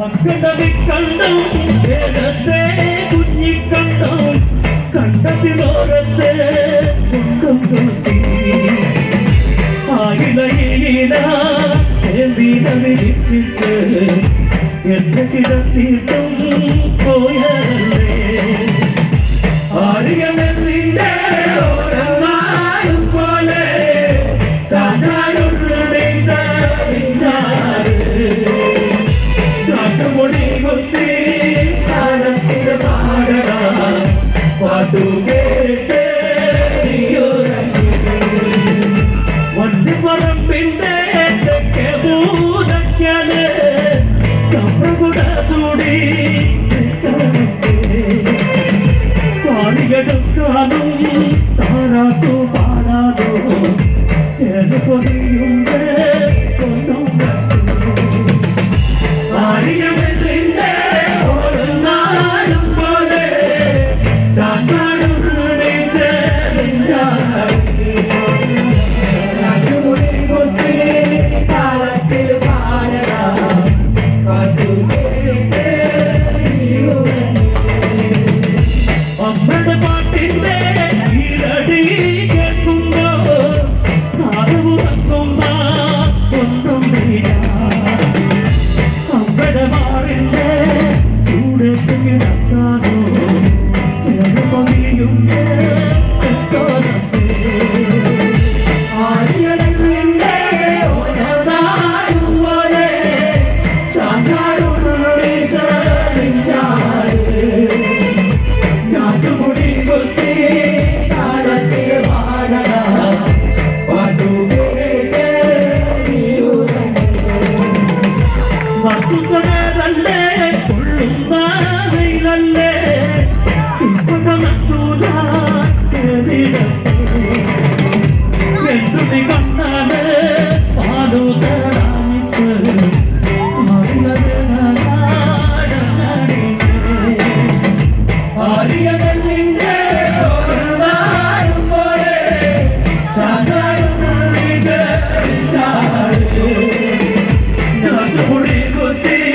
കണ്ടം വേദത്തെ കുഞ്ഞിക്കണ്ടം? കണ്ടത്തിനോരത്തെ കൊണ്ടും കൊത്തി ആയിലയില ചെവിത വിരിച്ചിട്ട് എന്നെ കിടത്തിയിട്ടും പോയതല്ലേ സ്നേഹത്തോടെ പാടികടക്കാനും നടത്തുന്നതല്ലേ കൊള്ളുന്നതല്ലേ ഇപ്പൊ നടത്തൂല എന്തു നീ കണ്ടാലേ Hollywood. Day.